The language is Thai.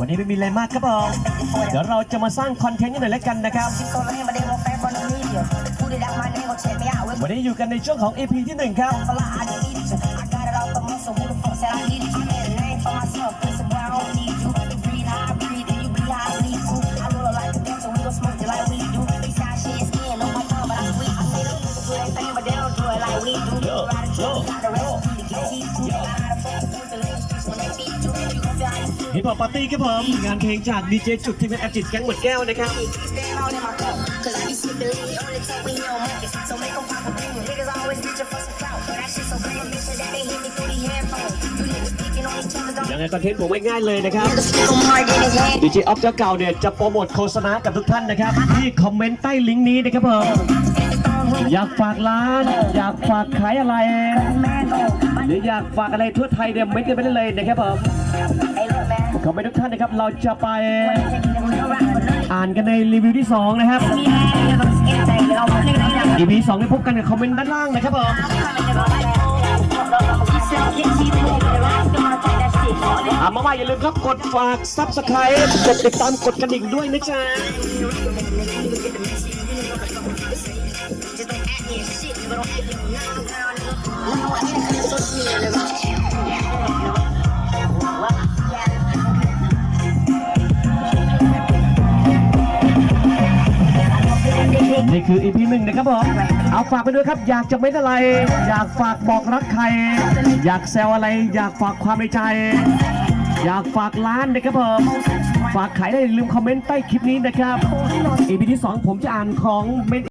วันนี้ไม่มีอะไรมากครับผมเดี๋ยวเราจะมาสร้างคอนเทนต์กันหน่อยแล้วกันนะครับ วันนี้อยู่กันในช่วงของ EP ที่ 1 ครับ ฮิปฮอปปาร์ตี้ครับผมงานเพลงจากดีเจจุดที่เป็นแอจิตแก๊งหมดแก้วนะครับยังไงคอนเทนต์ผมง่ายเลยนะครับดีเจออฟเจ้าเก่าเนี่ยจะโปรโมทโฆษณากับทุกท่านนะครับ ที่คอมเมนต์ใต้ลิงก์นี้นะครับผม อยากฝากร้าน อยากฝากขายอะไร Man, oh, my หรืออยากฝากอะไรทั่วไทยเนี่ยเม้นต์กันไปได้เลยนะครับผม Hey, look, man. ขอไปทุกท่านนะครับ เราจะไป Take a nigga real rap, but none อ่านกันในรีวิวที่ 2 นะครับ of me had niggas on skin thing. Nigga, I'm a nigga, they not EP 2ได้พบกันในคอมเมนต์ด้านล่างนะครับผม She said, get cheap, nigga, right? Still wanna take that shit. อ่ามาว่าอย่าลืมครับกดฝาก Subscribe กดติดตามกดกระดิ่งด้วยนะจ๊ะ นี่คืออีพีหนึ่งนะครับผมเอาฝากไปด้วยครับ อยากจะไม่อะไร อยากฝากบอกรักใคร อยากแซวอะไร อยากฝากความในใจ อยากฝากร้านนะครับผมฝากขายได้อย่าลืมคอมเมนต์ใต้คลิปนี้นะครับอีพีที่ 2 ผมจะอ่านของเมน